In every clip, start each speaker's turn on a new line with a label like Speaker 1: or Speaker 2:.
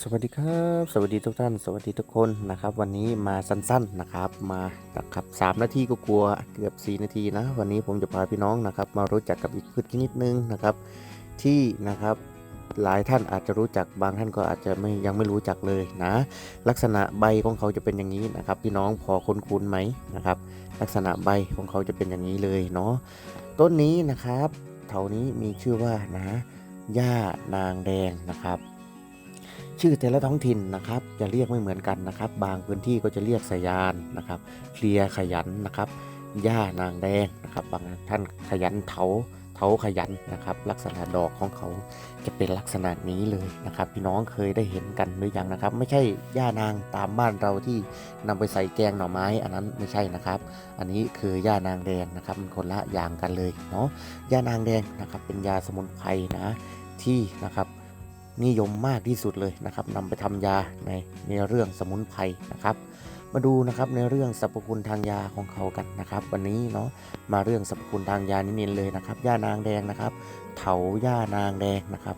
Speaker 1: สวัสดีครับ สวัสดีทุกท่าน สวัสดีทุกคนนะครับ วันนี้มาสั้นๆนะครับ มานะครับสามนาทีก็กลัวเกือบ 4 นาทีนะ วันนี้ผมจะพาพี่น้องนะครับ มารู้จักกับอีกพืชชนิดนึงนะครับ ที่นะครับหลายท่านอาจจะรู้จักบางท่านก็อาจจะไม่ยังไม่รู้จักเลยนะ ลักษณะใบของเขาจะเป็นอย่างนี้นะครับ พี่น้องพอคุ้นๆไหมนะครับ ลักษณะใบของเขาจะเป็นอย่างนี้เลยเนาะต้นนี้นะครับเถานี้มีชื่อว่านะหญ้านางแดงนะครับ ชื่อแต่ละท้องถิ่นนะครับ จะเรียกไม่เหมือนกันนะครับ บางพื้นที่ก็จะเรียกสยานนะครับ เคลียขยันนะครับหญ้านางแดงนะครับ บางท่านขยันเถาเถาขยันนะครับ ลักษณะดอกของเขาจะเป็นลักษณะนี้เลยนะครับ พี่น้องเคยได้เห็นกันหรือยังนะครับ ไม่ใช่หญ้านางตามบ้านเราที่นำไปใส่แกงหน่อไม้ อันนั้นไม่ใช่นะครับ อันนี้คือหญ้านางแดงนะครับมันคนละอย่างกันเลยเนาะหญ้านางแดงนะครับเป็นยาสมุนไพรนะที่นะครับ นิยมมากที่สุดเลยนะครับนำไปทำยาในในเรื่องสมุนไพรนะครับมาดูนะครับในเรื่องสรรพคุณทางยาของเขากันนะครับ วันนี้เนาะมาเรื่องสรรพคุณทางยานิดๆเลยนะครับย่านางแดงนะครับ เถาย่านางแดงนะครับ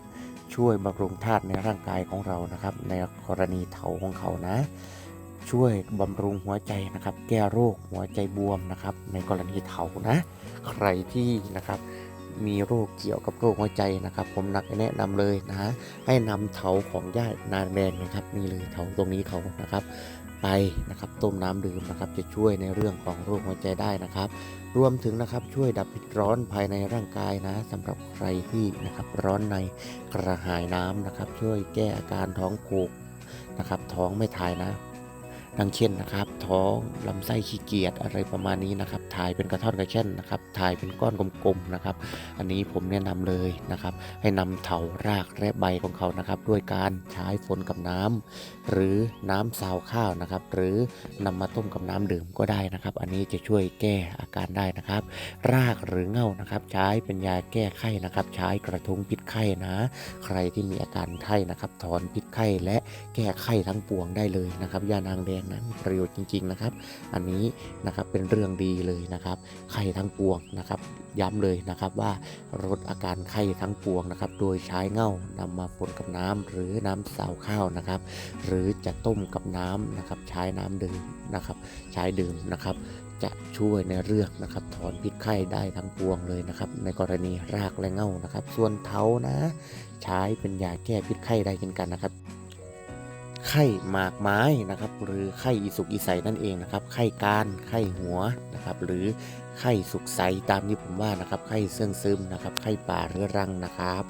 Speaker 1: ช่วยบำรุงธาตุในร่างกายของเรานะครับ ในกรณีเถาของเขานะ ช่วยบำรุงหัวใจนะครับ แก้โรคหัวใจบวมนะครับ ในกรณีเถานะ ใครที่นะครับ มีโรคเกี่ยวกับโรคหัวใจนะครับ ผมนักแนะนำเลยนะให้นำเถาของญาตินางแดงนะครับนี่เลยเถาตรงนี้เขานะครับ ไปนะครับต้มน้ำดื่มนะครับ จะช่วยในเรื่องของโรคหัวใจได้นะครับ รวมถึงนะครับช่วยดับพิษร้อนภายในร่างกายนะสำหรับใครที่นะครับร้อนในกระหายน้ำนะครับ ช่วยแก้อาการท้องผูกนะครับ ท้องไม่ถ่ายนะ ดังเช่นนะครับท้องลำไส้ขี้เกียจอะไรประมาณนี้นะครับถ่ายเป็นกระท่อนกระแช่นนะครับถ่ายเป็นก้อนกลมๆนะครับ อันนี้ผมแนะนำเลยนะครับ ให้นำเถารากและใบของเขานะครับ ด้วยการใช้ฝนกับน้ำหรือน้ำซาวข้าวนะครับ หรือนำมาต้มกับน้ำดื่มก็ได้นะครับ อันนี้จะช่วยแก้อาการได้นะครับ รากหรือเง่านะครับ ใช้เป็นยาแก้ไข้นะครับ ใช้กระทุ้งพิษไข้นะ ใครที่มีอาการไข้นะครับ ถอนพิษไข้และแก้ไข้ทั้งปวงได้เลยนะครับยานางแดงนั้นมีประโยชน์จริง ๆนะครับ อันนี้นะครับเป็นเรื่องดีเลยนะครับไข้ทั้งปวงนะครับ ย้ำเลยนะครับว่าลดอาการไข้ทั้งปวงนะครับ โดยใช้เง่านำมาฝนกับน้ำหรือน้ำสาวข้าวนะครับ หรือจะต้มกับน้ำนะครับ ใช้น้ำดื่มนะครับ ใช้ดื่มนะครับจะช่วยในเรื่องนะครับถอนพิษไข้ได้ทั้งปวงเลยนะครับ ในกรณีรากและเง่านะครับ ส่วนเท้านะ ใช้เป็นยาแก้พิษไข้ได้เช่นกันนะครับ ไข้หมากไม้นะครับ หรือไข้อีสุกอีใสนั่นเองนะครับ ไข้การไข้หัวนะครับ หรือไข้สุกใสตามที่ผมว่านะครับ ไข้เสื่องซึมนะครับ ไข้ป่าเรื้อรังนะครับ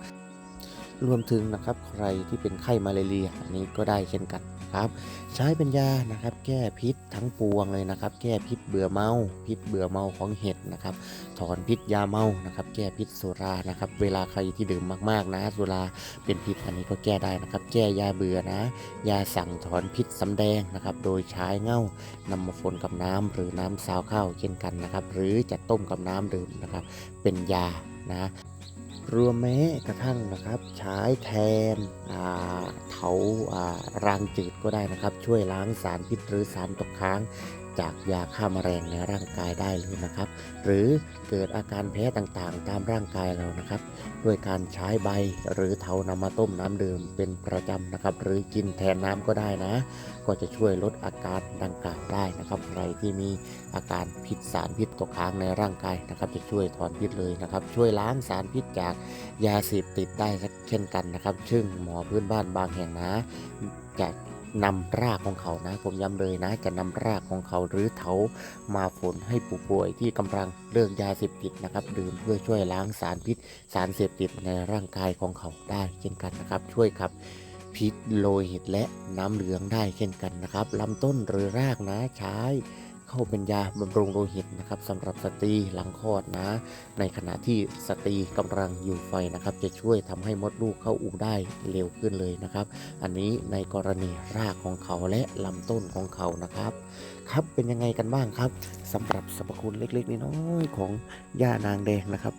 Speaker 1: รวมถึงนะครับใครที่เป็นไข้มาลาเรียอันนี้ก็ได้เช่นกัน ครับ ใช้เป็นยานะครับ แก้พิษทั้งปวงเลยนะครับ แก้พิษเบื่อเมา พิษเบื่อเมาของเห็ดนะครับ ถอนพิษยาเมานะครับ แก้พิษสุรานะครับ เวลาใครที่ดื่มมากๆนะสุราเป็นพิษอันนี้ก็แก้ได้นะครับ แก้ยาเบื่อนะ ยาสั่งถอนพิษสำแดงนะครับ โดยใช้เง่านำมาฝนกับน้ำหรือน้ำซาวข้าวเช่นกันนะครับ หรือจะต้มกับน้ำดื่มนะครับ เป็นยานะรวมแม้กระทั่งนะครับใช้แทนเถาารางจืดก็ได้นะครับ ช่วยล้างสารพิษหรือสารตกค้างจากยาฆ่าแมลงในร่างกายได้เลยนะครับ หรือเกิดอาการแพ้ต่างๆ ตามร่างกายเรานะครับ ด้วยการใช้ใบหรือเถานำมาต้มน้ำดื่มเป็นประจำนะครับ หรือกินแทนน้ำก็ได้นะ ก็จะช่วยลดอาการดังกล่าวได้นะครับ ใครที่มีอาการพิษสารพิษตกค้างในร่างกายนะครับ จะช่วยถอนพิษเลยนะครับ ช่วยล้างสารพิษจากยาเสพติดได้เช่นกันนะครับ ซึ่งหมอพื้นบ้านบางแห่งนะจะ นำรากของเขานะ ผมย้ำเลยนะจะนำรากของเขาหรือเถามาฝนให้ผู้ป่วยที่กำลังเลิกยาเสพติดนะครับดื่มเพื่อช่วยล้างสารพิษ สารเสพติดในร่างกายของเขาได้เช่นกันนะครับ ช่วยขับพิษโลหิตและน้ำเหลืองได้เช่นกันนะครับลำต้นหรือรากนะใช้ เข้าเป็นยาบำรุงโลหิตนะครับสำหรับสตรีหลังคลอดนะ ในขณะที่สตรีกำลังอยู่ไฟนะครับ จะช่วยทำให้มดลูกเข้าอูได้เร็วขึ้นเลยนะครับ อันนี้ในกรณีรากของเขาและลำต้นของเขานะครับ ครับเป็นยังไงกันบ้างครับสำหรับสรรพคุณเล็กๆน้อยๆของย่านางแดงนะครับ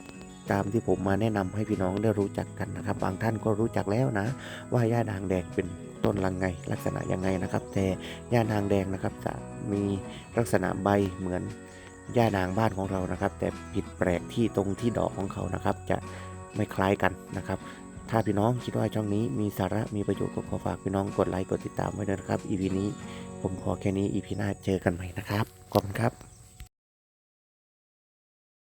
Speaker 1: ตามที่ผมมาแนะนำให้พี่น้องได้รู้จักกันนะครับ บางท่านก็รู้จักแล้วนะ ว่าย่านางแดงเป็นต้นลังไง ลักษณะยังไงนะครับ แต่ย่านางแดงนะครับ จะมีลักษณะใบเหมือนย่านางบ้านของเรานะครับ แต่ผิดแปลกที่ตรงที่ดอกของเขานะครับ จะไม่คล้ายกันนะครับถ้าพี่น้องคิดว่าช่องนี้มีสาระมีประโยชน์ก็ขอฝากพี่น้องกดไลค์กดติดตามไว้ด้วยนะครับ EP นี้ผมขอแค่นี้ EP หน้าเจอกันใหม่นะครับ ขอบคุณครับ